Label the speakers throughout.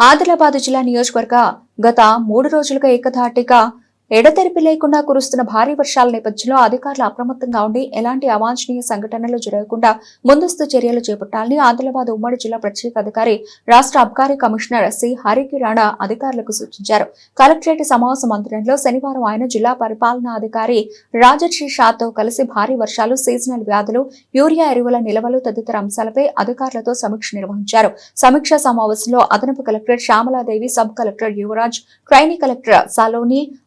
Speaker 1: ఆదిలాబాద్ జిల్లా నియోజకవర్గ గత మూడు రోజులుగా ఏకధాటిగా ఎడతెరిపి లేకుండా కురుస్తున్న భారీ వర్షాల నేపథ్యంలో అధికారులు అప్రమత్తంగా ఉండి ఎలాంటి అవాంఛనీయ సంఘటనలు జరగకుండా ముందస్తు చర్యలు చేపట్టాలని ఆదిలాబాద్ ఉమ్మడి జిల్లా ప్రత్యేక అధికారి రాష్ట్ర అబ్కారీ కమిషనర్ సి. హరికిరాణ అధికారులకు సూచించారు. కలెక్టరేట్ సమావేశ మందిరంలో శనివారం ఆయన జిల్లా పరిపాలనా అధికారి రాజర్షి షాతో కలిసి భారీ వర్షాలు సీజనల్ వ్యాధులు యూరియా ఎరువుల నిల్వలు తదితర అంశాలపై అధికారులతో సమీక్ష నిర్వహించారు. సమీక్షా సమావేశంలో అదనపు collector Shyamaladevi sub collector Yuvaraj trainee collector Saloni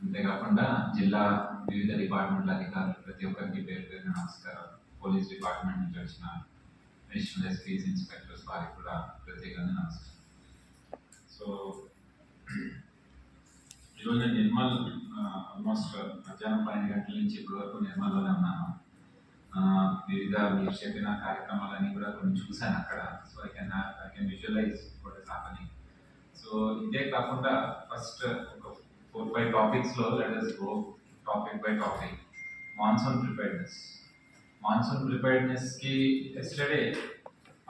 Speaker 2: అంతేకాకుండా జిల్లా వివిధ డిపార్ట్మెంట్ల అధికారులు ప్రతి ఒక్కరికి పేరు పేరు నమస్కారం పోలీస్ డిపార్ట్మెంట్ నుంచి వచ్చిన అడిషనల్ ఎస్పీస్ ఇన్స్పెక్టర్స్ వారికి కూడా ప్రత్యేకంగా నమస్కారం. సో ఈరోజు నేను నిర్మల్ ఆల్మోస్ట్ మధ్యాహ్నం పన్నెండు గంటల నుంచి ఇప్పటి వరకు నిర్మల్లోనే ఉన్నాను. వివిధ మీరు చెప్పిన కార్యక్రమాలన్నీ కూడా కొన్ని చూశాను అక్కడ. So I can I can visualise what is happening so ఇదే కాకుండా first four five topics lo let us go topic by topic monsoon preparedness monsoon preparedness ki yesterday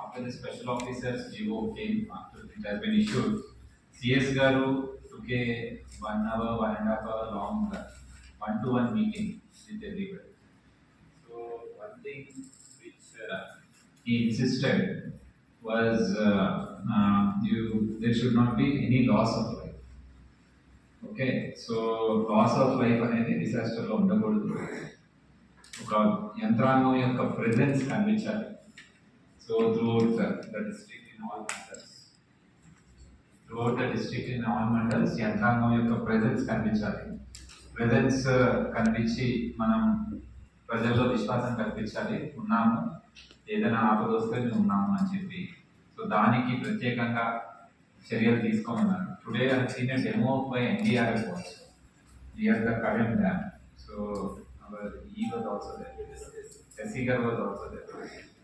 Speaker 2: after the special officers GO came after the has been issued CS garu took a one hour one and a half hour long one to one meeting with everybody so one thing which uh, he insisted was uh, uh, you there should not be any loss of life okay so loss of life అనేది డిసాస్టర్లో ఉండకూడదు. ఒక యంత్రాంగం యొక్క presence కనిపించాలి. So throughout the district in all mandals throughout the district in all mandals యంత్రాంగం యొక్క presence కనిపించాలి. ప్రెజెన్స్ uh, కనిపించి మనం ప్రజల్లో విశ్వాసం కల్పించాలి. ఉన్నాము. ఏదైనా ఆపద వస్తే మేము ఉన్నాము అని చెప్పి. సో దానికి ప్రత్యేకంగా చర్యలు తీసుకోమన్నారు. Today I have seen a demo by NDRF also near the current dam. So our E was also there. Jessica was also there.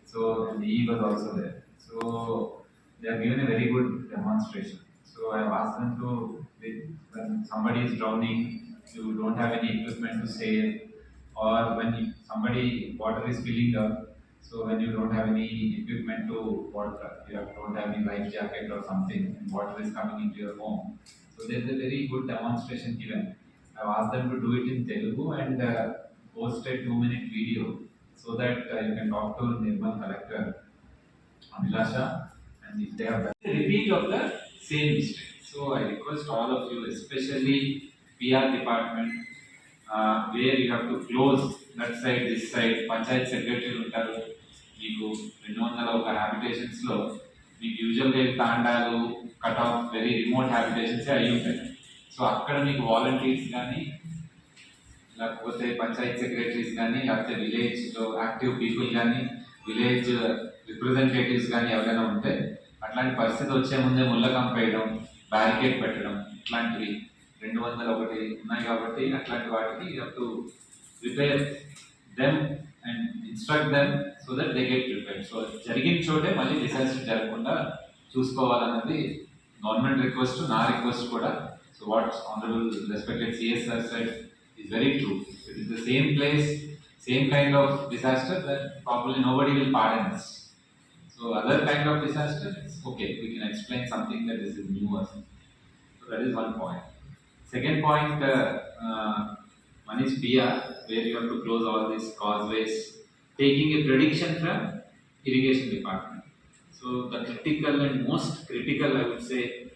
Speaker 2: So the E was also there. So they have given a very good demonstration. So I have asked them to when somebody is drowning, you don't have any equipment to save, or when somebody water is filling up, so when you don't have any equipment to water, you don't have any life jacket or something, and water is coming into your home. So there's a very good demonstration given. I've asked them to do it in Telugu and uh, post a two-minute video so that uh, you can talk to Nirmal collector, Amilasha, and if they have done repeat of the same mistake. So I request all of you, especially PR department, uh, where you have to close that side this side panchayat secretary ఉంటారు. మీకు రెండు వందల ఒక హ్యాబిటేషన్స్లో మీకు యూజువల్గా తాండాలు cut off very remote habitations అయి ఉంటాయి. సో అక్కడ మీకు వాలంటీర్స్ కానీ లేకపోతే పంచాయత్ సెక్రటరీస్ కానీ లేకపోతే విలేజ్లో యాక్టివ్ పీపుల్ కానీ విలేజ్ రిప్రజెంటేటివ్స్ కానీ ఎవరైనా ఉంటే అట్లాంటి పరిస్థితి వచ్చే ముందే ముళ్ళ కంపేయడం బ్యారికేడ్ పెట్టడం ఇట్లాంటివి రెండు వందల ఒకటి ఉన్నాయి కాబట్టి అట్లాంటి వాటికి అప్పుడు prepare them and instruct them so that they get prepared. So జరిగిన చోటే మళ్ళీ డిసాస్టర్ జరగకుండా చూసుకోవాలన్నది గవర్నమెంట్ రిక్వెస్ట్ నా రిక్వెస్ట్ కూడా so what honourable respected CSR said is very true it is the same place same kind of disaster that probably nobody will pardon so other kind of disaster okay we can explain something that is new అసన్ so that is one point second point one is PR where you have to close all these causeways, taking a prediction from irrigation department. So the critical and most critical, I would say,